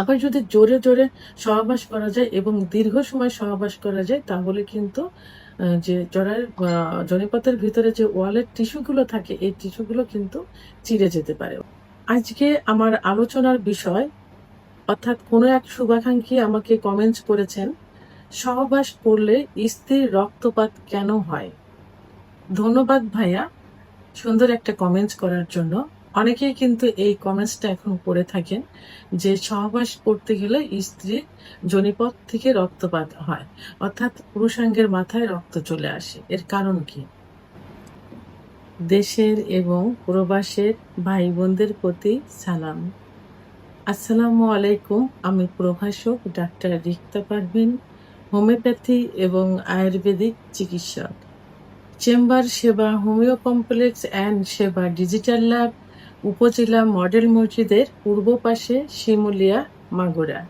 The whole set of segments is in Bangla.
আবার যদি জোরে জোরে সহবাস করা যায় এবং দীর্ঘ সময় সহবাস করা যায়, তাহলে কিন্তু যে জরার জনিপথের ভিতরে যে ওয়ালের টিস্যুগুলো থাকে, এই টিস্যুগুলো কিন্তু চিড়ে যেতে পারে। আজকে আমার আলোচনার বিষয়, অর্থাৎ কোনো এক শুভাকাঙ্ক্ষী আমাকে কমেন্টস করেছেন, সহবাস করলে স্ত্রীর রক্তপাত কেন হয়? ধন্যবাদ ভাইয়া, সুন্দর একটা কমেন্টস করার জন্য। অনেকেই কিন্তু এই কমেন্টসটা এখন করে থাকেন যে সহবাস করতে গেলে স্ত্রীর জনিপথ থেকে রক্তপাত হয়, অর্থাৎ পুরুষাঙ্গের মাথায় রক্ত চলে আসে। এর কারণ কি? দেশের এবং প্রবাসের ভাই বোনদের প্রতি সালাম। আসসালামু আলাইকুম, আমি প্রভাষক ডাক্তার রিক্তা পারভিন, হোমিওপ্যাথি এবং আয়ুর্বেদিক চিকিৎসক। চেম্বার সেবা, হোমিও কমপ্লেক্স অ্যান্ড সেবা, ডিজিটাল ল্যাব উপজেলা মডেল মসজিদের পূর্ব পাশে শিমুলিয়া মাগুরা।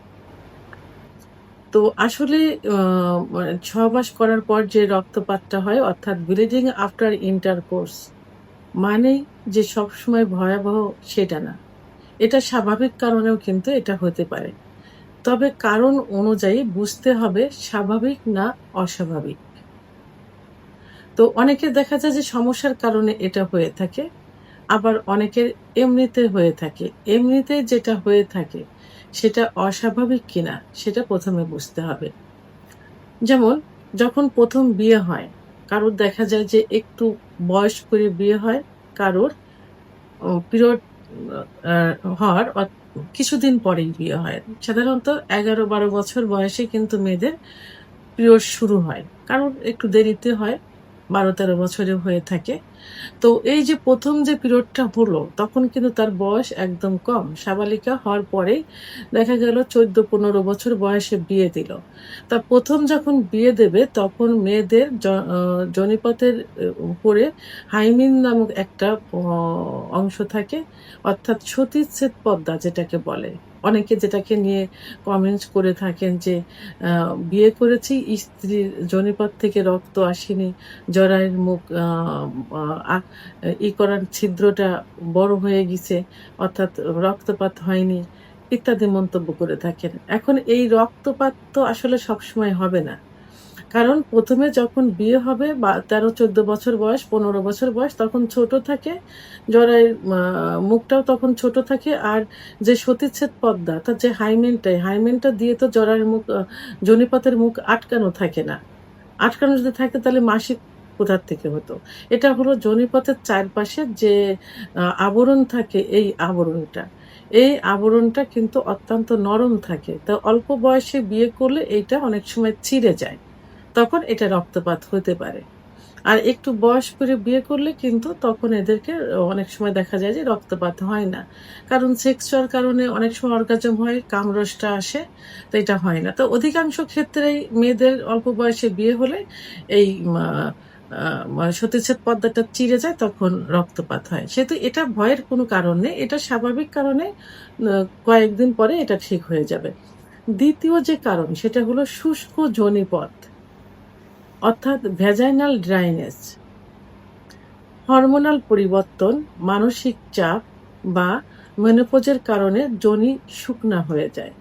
তো আসলে আহ, ছ মাস করার পর যে রক্তপাতটা হয় অর্থাৎ ব্লিডিং আফটার ইন্টারকোর্স মানে যে সবসময় ভয়াবহ সেটা না। এটা স্বাভাবিক কারণেও কিন্তু এটা হতে পারে। তবে কারণ অনুযায়ী বুঝতে হবে স্বাভাবিক না অস্বাভাবিক। তো অনেকে দেখা যায় যে সমস্যার কারণে এটা হয়ে থাকে। আবার অনেকের এমনিতে হয়ে থাকে। এমনিতে যেটা হয়ে থাকে, সেটা অস্বাভাবিক কিনা, সেটা প্রথমে বুঝতে হবে। যেমন, যখন প্রথম বিয়ে হয়, কারোর দেখা যায় যে একটু বয়স করে বিয়ে হয়, কারোর পিরিয়ড হওয়ার কিছুদিন পরেই বিয়ে হয়। সাধারণত এগারো বারো বছর বয়সে কিন্তু মেয়েদের পিরিয়ড শুরু হয়। কারণ একটু দেরিতে হয় বারো তেরো বছরে হয়ে থাকে। তো এই যে প্রথম যে পিরিয়ডটা হলো, তখন কিন্তু তার বয়স একদম কম। সাবালিকা হওয়ার পরেই দেখা গেল চোদ্দ পনেরো বছর বয়সে বিয়ে দিল। তা প্রথম যখন বিয়ে দেবে, তখন মেয়েদের জনিপথের উপরে হাইমিন নামক একটা অংশ থাকে, অর্থাৎ সতীচ্ছেদ পদ্মা যেটাকে বলে। অনেকে যেটাকে নিয়ে কমেন্টস করে থাকেন যে বিয়ে করেছি, স্ত্রীর জনিপথ থেকে রক্ত আসেনি, জরায়ের মুখ ই করার ছিদ্রটা বড় হয়ে গেছে অর্থাৎ রক্তপাত হয়নি ইত্যাদি মন্তব্য করে থাকেন। এখন এই রক্তপাত তো আসলে সবসময় হবে না। কারণ প্রথমে যখন বিয়ে হবে বা তেরো চোদ্দ বছর বয়স পনেরো বছর বয়স তখন ছোট থাকে জরায়ের মুখটাও তখন ছোট থাকে আর যে সতীচ্ছেদ পদ্মা তার যে হাইমেনটাই হাইমেনটা দিয়ে তো জরায়ের মুখ আহ, জনিপথের মুখ আটকানো থাকে না। আটকানো যদি থাকে তাহলে মাসিক কোথার থেকে হতো। এটা হলো জনিপথের চারপাশে যে আবরণ থাকে এই আবরণটা। এই আবরণটা কিন্তু অত্যন্ত নরম থাকে। তা অল্প বয়সে বিয়ে করলে এইটা অনেক সময় ছিঁড়ে যায়। তখন এটা রক্তপাত হতে পারে। আর একটু বয়স করে বিয়ে করলে কিন্তু তখন এদেরকে অনেক সময় দেখা যায় যে রক্তপাত হয় না। কারণ সেক্সুয়াল কারণে অনেক সময় অর্গাজম হয়, কামরসটা আসে, তো এটা হয় না। তো অধিকাংশ ক্ষেত্রেই মেয়েদের অল্প বয়সে বিয়ে হলে এই সতীচ্ছেদ পদ্মাটা চিড়ে যায়, তখন রক্তপাত হয়। সেহেতু এটা ভয়ের কোনো কারণ নেই, এটা স্বাভাবিক কারণে কয়েকদিন পরে এটা ঠিক হয়ে যাবে। দ্বিতীয় যে কারণ, সেটা হলো শুষ্ক যোনিপথ অর্থাৎ ভ্যাজাইনাল ড্রাইনেস হরমোনাল পরিবর্তন, মানসিক চাপ বা মেনোপোজের কারণে যোনি শুকনা হয়ে যায়।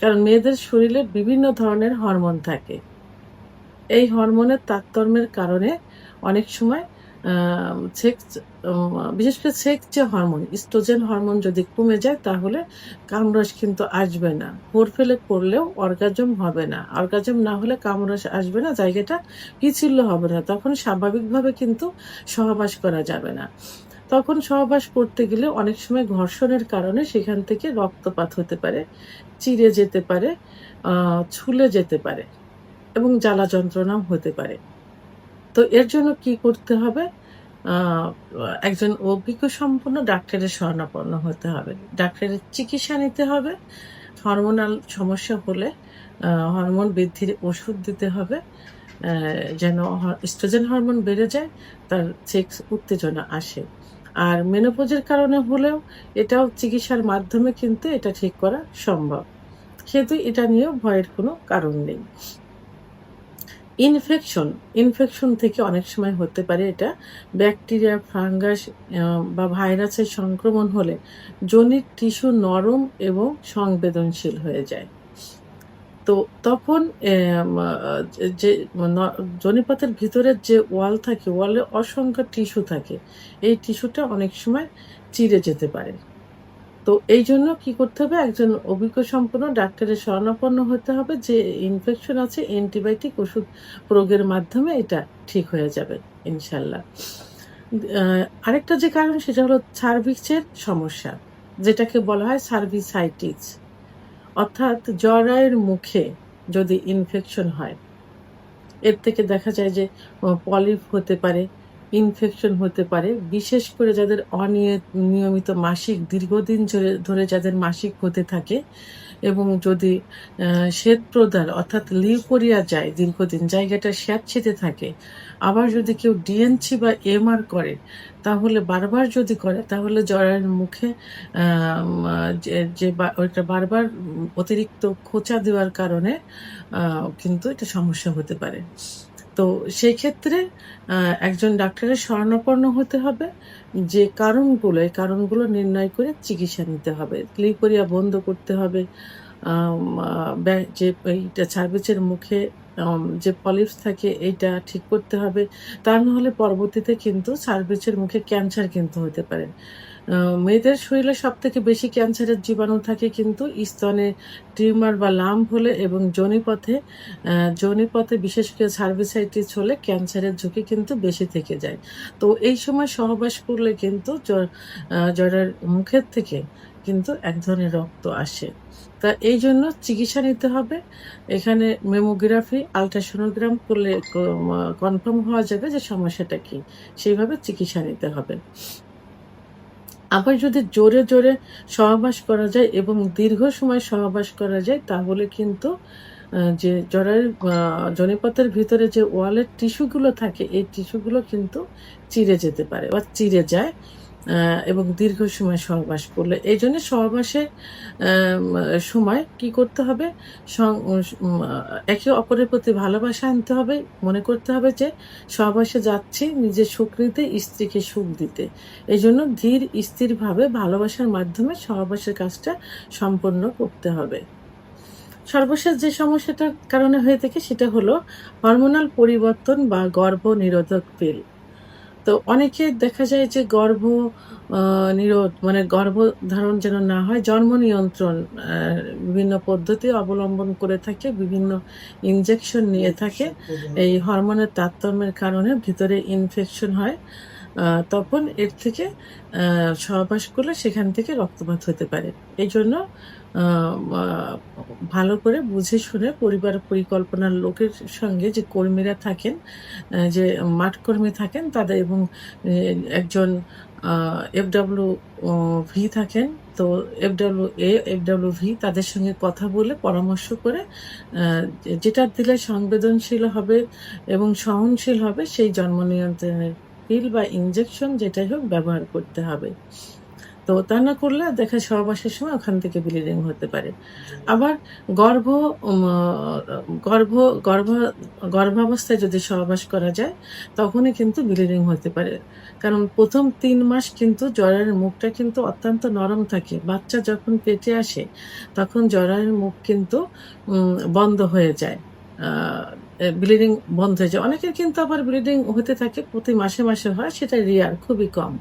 কারণ মেয়েদের শরীরে বিভিন্ন ধরনের হরমোন থাকে। এই হরমোনের তারতম্যের কারণে অনেক সময় বিশেষ করে সেক্স যে হরমোন, ইস্ট্রোজেন হরমোন যদি কমে যায় তাহলে কামরস কিন্তু আসবে না। ভোর ফেলে পড়লেও অর্গাজম হবে না। অর্গাজম না হলে কামরস আসবে না, জায়গাটা পিছিল্য হবে না। তখন স্বাভাবিকভাবে কিন্তু সহবাস করা যাবে না। তখন সহবাস করতে গেলে অনেক সময় ঘর্ষণের কারণে সেখান থেকে রক্তপাত হতে পারে, চিড়ে যেতে পারে ছুলে যেতে পারে। এবং জ্বালা যন্ত্রণাও হতে পারে। তো এর জন্য কি করতে হবে? একজন অভিজ্ঞ সম্পন্ন ডাক্তারের শরণাপন্ন হতে হবে। ডাক্তারের চিকিৎসা নিতে হবে। হরমোনাল সমস্যা হলে হরমোন বৃদ্ধির ওষুধ দিতে হবে। যেন স্ট্রোজেন হরমোন বেড়ে যায়, তার সেক্স উত্তেজনা আসে। আর মেনোপোজের কারণে হলেও এটাও চিকিৎসার মাধ্যমে কিন্তু এটা ঠিক করা সম্ভব। সেহেতু এটা নিয়েও ভয়ের কোনো কারণ নেই। ইনফেকশন ইনফেকশন থেকে অনেক সময় হতে পারে এটা ব্যাকটেরিয়া ফাঙ্গাস বা ভাইরাসের সংক্রমণ হলে জনির টিস্যু নরম এবং সংবেদনশীল হয়ে যায়। তো তখন যে জনিপথের ভিতরের যে ওয়াল থাকে, ওয়ালে অসংখ্য টিস্যু থাকে, এই টিস্যুটা অনেক সময় চিড়ে যেতে পারে। তো এই জন্য কি করতে হবে? একজন অভিজ্ঞ সম্পন্ন ডাক্তারের শরণাপন্ন হতে হবে যে ইনফেকশন আছে অ্যান্টিবায়োটিক ওষুধ প্রয়োগের মাধ্যমে এটা ঠিক হয়ে যাবে, ইনশাল্লাহ। আরেকটা যে কারণ, সেটা হলো সার্ভিক্সের সমস্যা, যেটাকে বলা হয় সার্ভিসাইটিস। অর্থাৎ জরায়ের মুখে যদি ইনফেকশন হয়, এর থেকে দেখা যায় যে পলিপ হতে পারে ইনফেকশন হতে পারে, বিশেষ করে যাদের অনিয়মিত মাসিক, দীর্ঘদিন ধরে যাদের মাসিক হতে থাকে এবং যদি শ্বেত প্রদান অর্থাৎ লিউকোরিয়া যায় দীর্ঘদিন, জায়গাটা স্যাঁতসেঁতে থাকে, আবার যদি কেউ ডিএনসি বা এমআর করে, তাহলে বারবার যদি করে, তাহলে জরায়ের মুখে যে ওইটা বারবার অতিরিক্ত খোঁচা দেওয়ার কারণে কিন্তু এটা সমস্যা হতে পারে। তো সেই ক্ষেত্রে একজন ডাক্তারের শরণাপন্ন হতে হবে। যে কারণগুলো, এই কারণগুলো নির্ণয় করে চিকিৎসা নিতে হবে। লিপরিয়া বন্ধ করতে হবে। যে এইটা সার্ভিসের মুখে যে পলিপস থাকে, এইটা ঠিক করতে হবে। তা নাহলে পরবর্তীতে কিন্তু সার্ভিসের মুখে ক্যান্সার কিন্তু হতে পারে। মেয়েদের শরীরে সব থেকে বেশি ক্যান্সারের জীবাণু থাকে কিন্তু স্তনে টিউমার বা লাম্প হলে এবং যোনিপথে আহ, যোনিপথে বিশেষ করে সার্ভিসাইটিস হলে ক্যান্সারের ঝুঁকি কিন্তু বেশি থেকে যায়। তো এই সময় সহবাস করলে কিন্তু জ- আহ, জরার মুখের থেকে কিন্তু এক ধরনের রক্ত আসে। তা এই জন্য চিকিৎসা নিতে হবে। এখানে মেমোগ্রাফি আলট্রাসোনোগ্রাম করলে কনফার্ম হওয়া যাবে যে সমস্যাটা কি। সেইভাবে চিকিৎসা নিতে হবে। আবার যদি জোরে জোরে সহবাস করা যায় এবং দীর্ঘ সময় সহবাস করা যায়, তাহলে কিন্তু যে জরের জনিপথের ভিতরে যে ওয়ালের টিস্যুগুলো থাকে, এই টিস্যুগুলো কিন্তু চিড়ে যেতে পারে বা চিড়ে যায়। এবং দীর্ঘ সময় সহবাস করলে। এই জন্য সহবাসের সময় কি করতে হবে? একে অপরের প্রতি ভালোবাসা আনতে হবে। মনে করতে হবে যে সহবাসে যাচ্ছি নিজের সুখ নিতে, স্ত্রীকে সুখ দিতে। এই জন্য ধীর, স্থিরভাবে ভালোবাসার মাধ্যমে সহবাসের কাজটা সম্পন্ন করতে হবে। সর্বশেষ যে সমস্যাটার কারণে হয়ে থাকে সেটা হলো হরমোনাল পরিবর্তন বা গর্ভ নিরোধক পিল তো অনেকে দেখা যায় যে গর্ভ নিরোধ মানে গর্ভধারণ যেন না হয়, জন্ম নিয়ন্ত্রণ বিভিন্ন পদ্ধতি অবলম্বন করে থাকে, বিভিন্ন ইনজেকশন নিয়ে থাকে। এই হরমোনের তারতম্যের কারণে ভিতরে ইনফেকশন হয়। তখন এর থেকে সহবাস করলে সেখান থেকে রক্তপাত হতে পারে। এই জন্য ভালো করে বুঝে শুনে পরিবার পরিকল্পনার লোকের সঙ্গে যে কর্মীরা থাকেন যে মাঠ কর্মী থাকেন, তাদের এবং একজন এফডাব্লিউ ভি থাকেন, তো এফডাব্লিউ এ এফডাব্লিউ ভি তাদের সঙ্গে কথা বলে পরামর্শ করে যেটা দিলে সংবেদনশীল হবে এবং সহনশীল হবে সেই জন্ম নিয়ন্ত্রণের পিল বা ইনজেকশন যেটাই হোক ব্যবহার করতে হবে। তো তা না করলে দেখা সহবাসের সময় ওখান থেকে ব্লিডিং হতে পারে। আবার গর্ভ গর্ভ গর্ভ, গর্ভাবস্থায় যদি সহবাস করা যায়, তখনই কিন্তু ব্লিডিং হতে পারে। কারণ প্রথম তিন মাস কিন্তু জরায়ের মুখটা কিন্তু অত্যন্ত নরম থাকে। বাচ্চা যখন পেটে আসে, তখন জরায়ের মুখ কিন্তু বন্ধ হয়ে যায়। ব্লিডিং বন্ধ হয়ে যায়। অনেকের কিন্তু আবার ব্লিডিং হতে থাকে, প্রতি মাসে মাসে হয়, সেটা রিয়ার খুবই কম।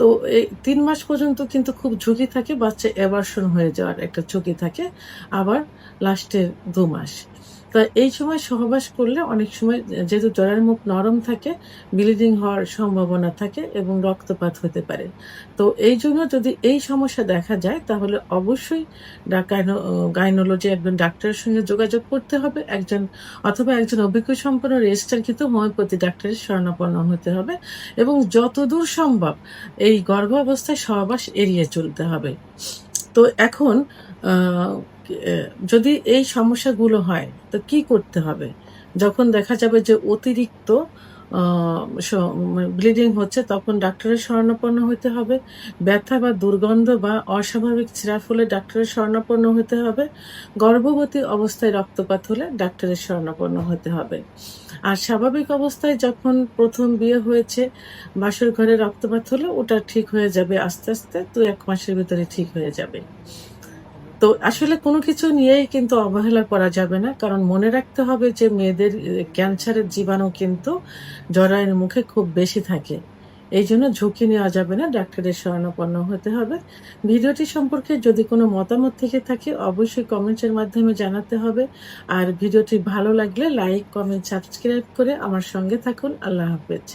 তো এই তিন মাস পর্যন্ত কিন্তু খুব ঝুঁকি থাকে, বাচ্চা অ্যাবার্সন হয়ে যাওয়ার একটা ঝুঁকি থাকে, আবার লাস্টের দু মাস। তা এই সময় সহবাস করলে অনেক সময় যেহেতু জ্বরের মুখ নরম থাকে ব্লিডিং হওয়ার সম্ভাবনা থাকে এবং রক্তপাত হতে পারে। তো এই জন্য যদি এই সমস্যা দেখা যায়, তাহলে অবশ্যই গাইনোলজি একজন ডাক্তারের সঙ্গে যোগাযোগ করতে হবে। একজন অথবা একজন অভিজ্ঞ সম্পন্ন রেজিস্টারকৃত হোমিওপ্যাথি ডাক্তারের শরণাপন্ন হতে হবে এবং যতদূর সম্ভব এই গর্ভ অবস্থায় সহবাস এড়িয়ে চলতে হবে। তো এখন যদি এই সমস্যাগুলো হয়, তো কি করতে হবে? যখন দেখা যাবে যে অতিরিক্ত ব্লিডিং হচ্ছে, তখন ডাক্তারের শরণাপন্ন হতে হবে। ব্যথা বা দুর্গন্ধ বা অস্বাভাবিক ছিঁড়া ফুলে ডাক্তারের শরণাপন্ন হতে হবে। গর্ভবতী অবস্থায় রক্তপাত হলে ডাক্তারের শরণাপন্ন হতে হবে। আর স্বাভাবিক অবস্থায় যখন প্রথম বিয়ে হয়েছে, বাসর ঘরে রক্তপাত হলে, ওটা ঠিক হয়ে যাবে, আস্তে আস্তে তো এক মাসের ভিতরে ঠিক হয়ে যাবে। তো আসলে কোনো কিছু নিয়েই কিন্তু অবহেলা করা যাবে না, কারণ মনে রাখতে হবে যে মেয়েদের ক্যান্সারের জীবাণু কিন্তু জরায়ের মুখে খুব বেশি থাকে। এই জন্য ঝুঁকি নেওয়া যাবে না, ডাক্তারের শরণাপন্ন হতে হবে। ভিডিওটি সম্পর্কে যদি কোনো মতামত থেকে থাকে, অবশ্যই কমেন্টের মাধ্যমে জানাতে হবে। আর ভিডিওটি ভালো লাগলে লাইক, কমেন্ট, সাবস্ক্রাইব করে আমার সঙ্গে থাকুন। আল্লাহ হাফেজ।